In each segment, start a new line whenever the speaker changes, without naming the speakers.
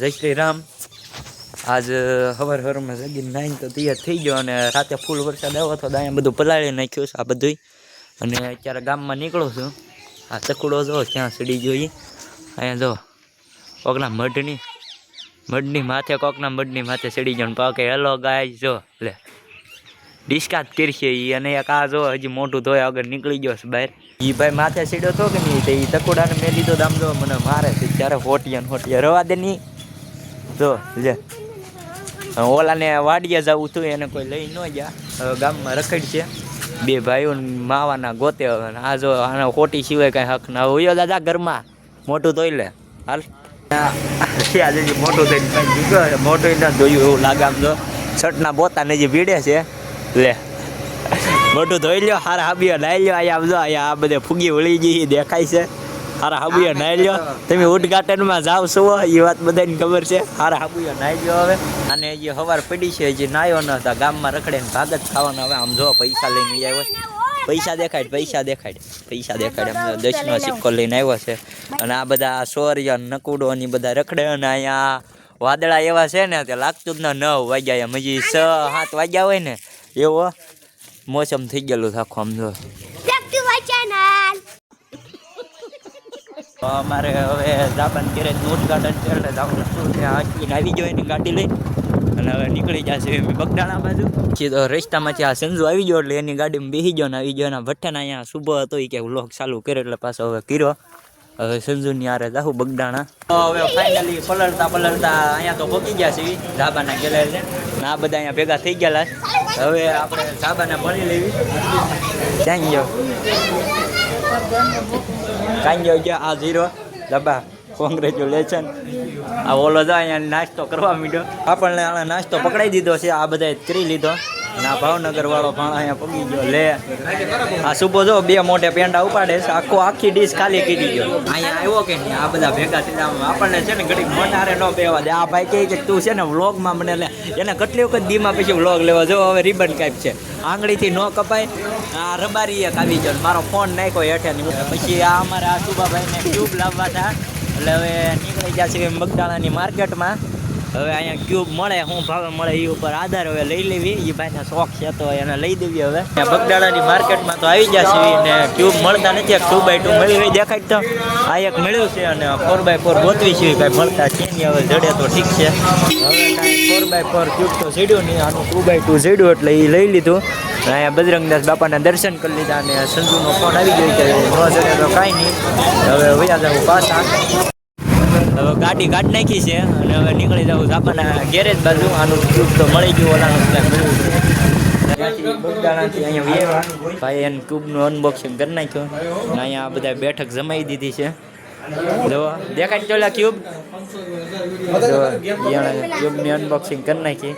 જય શ્રી રામ. આજ હવાર હવારમાં જગી નાઈન તો તૈયાર થઈ ગયો અને રાતે ફૂલ વરસાદ આવ્યો હતો અહીંયા બધું પલાળી નાખ્યું છે આ બધું અને અત્યારે ગામમાં નીકળું છું. આ ચકુડો જો ક્યાં સડી જોઈએ અહીંયા જો, કોકના મઢની મઢની માથે, કોકના મઢની માથે સડી ગયો પાકે હેલો ગાય જો, લે. ડિસ્કાત કરશે એ અને એક આ જો હજી મોટું ધોયા વગર નીકળી ગયો છે બહાર. એ ભાઈ માથે સીડ્યો તો કે નહીં તો ઈ તકોડાને મેં લીધો તો આમ જો મને મારે છે, ત્યારે હોટિયા ને હોટિયા રવા દે નહીં જો, લે. ઓલાને વાડીએ જવું હતું એને કોઈ લઈ ન ગયા ગામમાં રખડ છે. બે ભાઈઓ માવાના ગોતે આ જો આને ખોટી સિવાય કાંઈ હક ના હોય. દાદા ઘરમાં. મોટું ધોઈ લે. હાલ. આજે મોટું થઈને મોટું ના ધોયું એવું લાગે આમ જો. શર્ટના પોતાને જે ભીડે છે. લે. મોટું ધોઈ લ્યો હારા હાબીઓ નાઈ લ્યો અહીંયા આમ જો અહીંયા આ બધે ફૂગી વળી ગઈ દેખાય છે. હારા હાબુયો નાઈ લ્યો. તમે ઉદઘાટનમાં જાવ છો એ વાત બધાને ખબર છે. હારા હાબુયો નાઈ લ્યો હવે. અને જે હવાર પડી છે જે નાયો ન હતા ગામમાં રખડે ને ભાગ જ ખાવાનો હવે આમ જો પૈસા લઈને આવ્યો પૈસા દેખાડ પૈસા દેખાડ પૈસા દેખાડ એમ દસનો સિક્કો લઈને આવ્યો છે. અને આ બધા સોરિયા નકુડો ની બધા રખડે અને અહીંયા વાદળા એવા છે ને તે લાગતું જ ના નવ વાગ્યા એમ હજી છ સાત વાગ્યા હોય ને એવો મોસમ થઈ ગયેલું છે આખું આમ જો અમારે હવે જાપાન ગેરેજ ઉદઘાટન છે એટલે જવાનું શું ત્યાં હાંકીને આવી ગયો એની ગાડી લઈ અને હવે નીકળી જશે એમ બગડાણા બાજુ પછી તો રસ્તામાંથી આ સંજુ આવી ગયો એટલે એની ગાડીમાં બેસી ગયો ને આવી ગયો એના ભઠ્ઠાના અહીંયા શુભ હતો એ કે વ્લોગ ચાલુ કર્યો એટલે પાછો હવે કર્યો હવે સંજુની આરે જાહું બગડાણા હવે ફાઇનલી પલળતા પલળતા અહીંયા તો પહોંચી ગયા છે ધાબાના ગેલેર ને. આ બધા અહીંયા ભેગા થઈ ગયેલા હવે આપણે ધાબાને ભણી લેવી. ક્યાં ગયો કાંઈ ગયો ગયા આ ઝીરો. ધાબા કોંગ્રેચ્યુલેશન આ ઓલો જાય અહીંયા નાસ્તો કરવા માંડ્યો. આપણને નાસ્તો પકડાઈ દીધો છે. આ બધાએ કરી લીધો. આ ભાવનગર વાળો પણ અહીંયા પગી ગયો. લે. આ સુબો જો બે મોટે પેંડા ઉપાડે છે. આખો, આખી ડીશ ખાલી કીધી ગયો અહીંયા આવ્યો કે આ બધા ભેગા થયા આપણને છે ને ઘડીક મોટારે ન પહેવા દે. આ ભાઈ કહે કે તું છે ને વ્લોગમાં મને લે. એને કેટલી વખત દીમાં પછી વ્લોગ લેવા? જો હવે રિબન કાપ છે. આંગળીથી ન કપાય. આ રબારી એક આવી ગયો. મારો ફોન નાખ્યો હેઠે ની પછી આ અમારા આ સુબાભાઈને ટ્યુબ લાવવા હતા. એટલે હવે નીકળી ગયા છે મગદાણાની માર્કેટમાં હવે અહીંયા ક્યુબ મળે, શું ભાવે મળે એ ઉપર આધાર હવે લઈ લેવી. એ ભાઈના શોખ છે તો એને લઈ દેવી હવે. બગદાડાની માર્કેટમાં તો આવી જશે ને ક્યુબ મળતા નથી. ટુ બાય ટુ મળી દેખાય તો આ એક મળ્યું છે અને ફોર બાય ફોર ગોતવી છે. કાંઈ મળતા છે નહીં, હવે જડે તો ઠીક છે. હવે કાંઈ ફોર બાય ફોર ક્યુબ તો જડ્યું નહીં, આનું ટુ બાય ટુ જડ્યું એટલે એ લઈ લીધું. અહીંયા બજરંગદાસ બાપાના દર્શન કરી લીધા અને સંજુનો ફોન આવી ગયો કે ન જડે તો કાંઈ નહીં. હવે વયા જવું પાછા. હવે ગાડી કાઢી નાખી છે અને હવે નીકળી જવું આપણને ગેરેજ બાજુ. આનું ક્યુબ તો મળી ગયું ઓલાનું ભાઈ એને ક્યુબનું અનબોક્સિંગ કરી નાખ્યું. અહીંયા આ બધા બેઠક જમાઈ દીધી છે. જો, દેખાય ઓલા ક્યુબ જો ક્યુબની અનબોક્સિંગ કરી નાખી.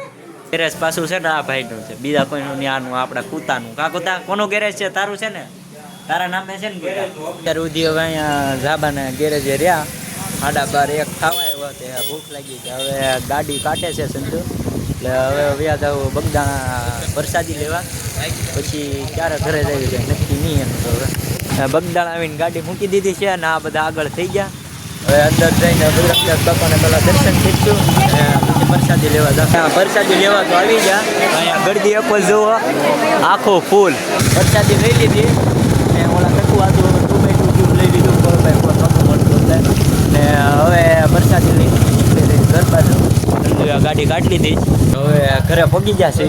ગેરેજ પાછું છે ને આ ભાઈનું છે. બીજા કોઈનું ને આનું, આપણા કૂતાનું. કા કૂતા કોનું ગેરેજ છે? તારું છે ને? તારા નામે છે ને અત્યાર સુધી હવે અહીંયા ઝાબાના ગેરેજે રહ્યા. સાડા બાર એક ખાવા આવ્યો તે ભૂખ લાગી કે હવે ગાડી કાઢે છે સંતુ એટલે હવે વ્યાજ આવું બગદાણા વરસાદી લેવા. પછી ક્યારે ઘરે જવી જાય નક્કી નહીં એમ તો હવે. બગદાણા આવીને ગાડી મૂકી દીધી છે અને આ બધા આગળ થઈ ગયા. હવે અંદર જઈને બજરંગદાસ બાપાને પહેલાં દર્શન કરીશું. અને પછી પ્રસાદી લેવા જશે. પ્રસાદી લેવા તો આવી ગયા. અહીંયા ગરદી એપલ જુઓ. આખો ફૂલ. પ્રસાદી લઈ લીધી. ને ઓલા કટું હતું ટુ બાય ટુ ક્યુબ લઈ લીધું ફોર બાય ફોર નહોતું મળતું એટલે ને હવે પ્રસાદી લઈને નીકળી રહી ઘર બાજુ સંજુએ આ ગાડી કાઢી લીધી. હવે ઘરે પગી જશે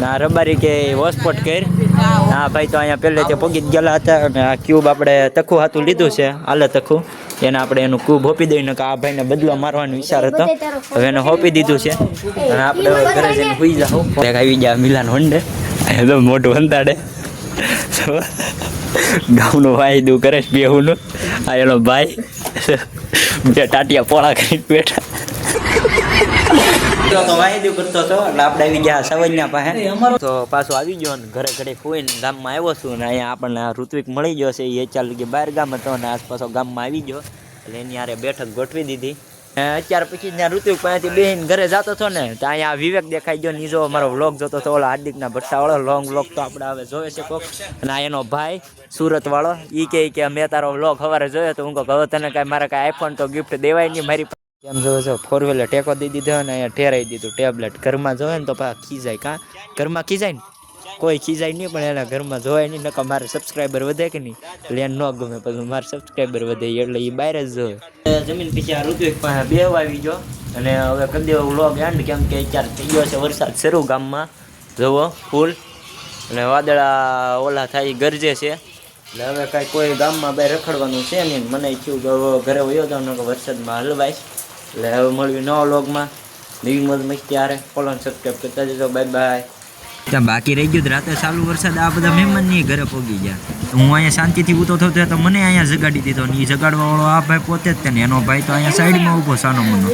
ના, રબારી કે હોસ્પોટ કર. ના, ભાઈ તો અહીંયા પહેલે તે પગી જ ગયેલા હતા અને આ ક્યુબ આપણે તખું હાથું લીધું છે હાલે તખું. એને આપણે એનું ક્યુબ હોપી દઈને કે આ ભાઈને બદલો મારવાનો વિચાર હતો. હવે એને હોપી દીધું છે. અને આપણે ઘરે જઈને સુઈ જાઉં. આવી ગયા મિલાન હોન્ડે એકદમ મોટું અંદાડે ગામનું વાયદું કરે છે બેહુનું. આ એનો ભાઈ. બે ટાટિયા પોળા કરીને બેઠા. તો વાયદું કરતો હતો એટલે આપણે આવી ગયા સવજના પાસે. તો પાછો આવી ગયો ને ઘરે ઘરે ખોઈને ગામમાં આવ્યો છું ને અહીંયા આપણને ઋત્વિક મળી ગયો છે એ ચાલ કે બહાર ગામ હતો ને આસપાસ ગામમાં આવી ગયો. એટલે એની હારે બેઠક ગોઠવી દીધી. અત્યાર પછી ત્યાં ઋત્વિક પાસેથી બેહીને ઘરે જતો હતો ને તો અહીંયા વિવેક દેખાઈ ગયો નીજો મારો વ્લોગ જોતો હતો ઓલા હાર્દિકના ભટ્ટાવાળો લોંગ વ્લોગ તો આપણે હવે જોયો છે કોક. અને એનો ભાઈ સુરત વાળો એ કહે કે મેં તારો વ્લોગ સવારે જોયો તો હું કહું હવે તને કાંઈ મારે કાંઈ આઈફોન તો ગિફ્ટ દેવાય નહીં મારી કેમ જોવે છો? ફોર વ્હીલર ટેકો દઈ દીધો અને અહીંયા ઠેરાઈ દીધું. ટેબ્લેટ ઘરમાં જોવે ને તો પા ખીજાય. કાં? ઘરમાં ખીજાય ને? કોઈ ખીજાય નહીં, પણ એના ઘરમાં જોવાય નહીં નકા મારે સબસ્ક્રાઈબર વધે કે નહીં? એટલે એને ન ગમે, પછી મારે સબસ્ક્રાઈબર વધે એટલે એ બહાર જ જોવે. જમીન પછી આ પાસે બે આવી ગયો. અને હવે કરી દેવો વ્લોગ એન્ડ કેમ કે અત્યારે થઈ ગયો છે વરસાદ શરૂ ગામમાં. જોવો, ફૂલ. અને વાદળા ઓલા થાય, ગરજે છે. એટલે હવે કાંઈ કોઈ ગામમાં બે રખડવાનું છે નહીં. મને થયું કે ઘરે વયો જાઉં કે વરસાદમાં હલવાઈશ એટલે હવે મળવી નવા વ્લોગમાં. નવી મોજ મસ્તી આરે ફોલો સબસ્ક્રાઈબ કરતા જજો. બાય બાય ત્યાં બાકી રહી ગયું રાતે ચાલુ વરસાદ, આ બધા મહેમાનની ઘરે પોગી ગયા. હું અહીંયા શાંતિથી ઊતો થતો તો મને અહીંયા જગાડી દીધો ને એ જગાડવા વાળો આ ભાઈ પોતે જ તે ને એનો ભાઈ તો અહીંયા સાઈડમાં ઊભો, સાનો મનો.